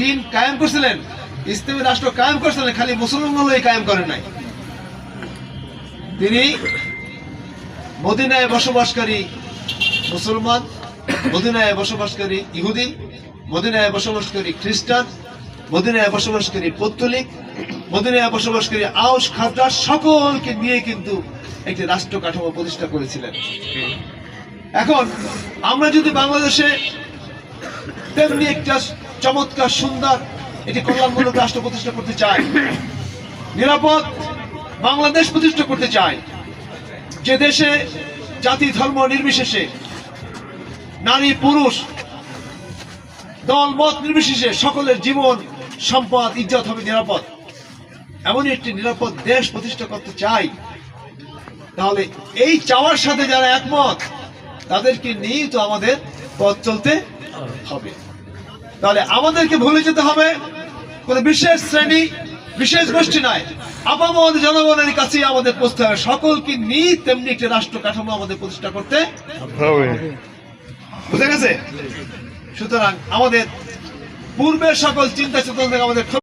দিন কায়েম করছিলেন, ইসলামী রাষ্ট্র কায়েম করছিলেন, খালি কায়েম করেন নাই। তিনি মদিনায় বসবাসকারী মুসলমান, মদিনায় বসবাসকারী ইহুদি, মদিনায় বসবাসকারী খ্রিস্টান, মদিনায় বসবাসকারী পত্তলিক, মদিনায় বসবাসকারী আউস খাজরা সকলকে নিয়ে কিন্তু একটি রাষ্ট্র কাঠামো প্রতিষ্ঠা করেছিলেন। এখন আমরা যদি বাংলাদেশে তেমনি একটা চমৎকার, সুন্দর একটি কল্যাণমূলক রাষ্ট্র প্রতিষ্ঠা করতে চায়। নিরাপদ বাংলাদেশ প্রতিষ্ঠা করতে চায়। যে দেশে জাতি, ধর্ম নির্বিশেষে, নারী, পুরুষ, দল, মত নির্বিশেষে সকলের জীবন, সম্পদ, ইজ্জত হবে নিরাপদ। এমনই একটি নিরাপদ দেশ প্রতিষ্ঠা করতে চাই। তাহলে এই চাওয়ার সাথে যারা একমত, তাদেরকে নিয়েই তো আমাদের পথ চলতে হবে। তাহলে আমাদেরকে ভুলে যেতে হবে কোন বিশেষ শ্রেণি বিশেষ গোষ্ঠী নয়। আপামদ জনগণের কাছে আমাদের পৌঁছতে হবে। সকলকে নিয়ে তেমনি একটি রাষ্ট্র কাঠামো আমাদের প্রতিষ্ঠা করতে হবে। বুঝে গেছে সুতরাং আমাদের পূর্বের সকল চিন্তা চেতনা থেকে আমাদের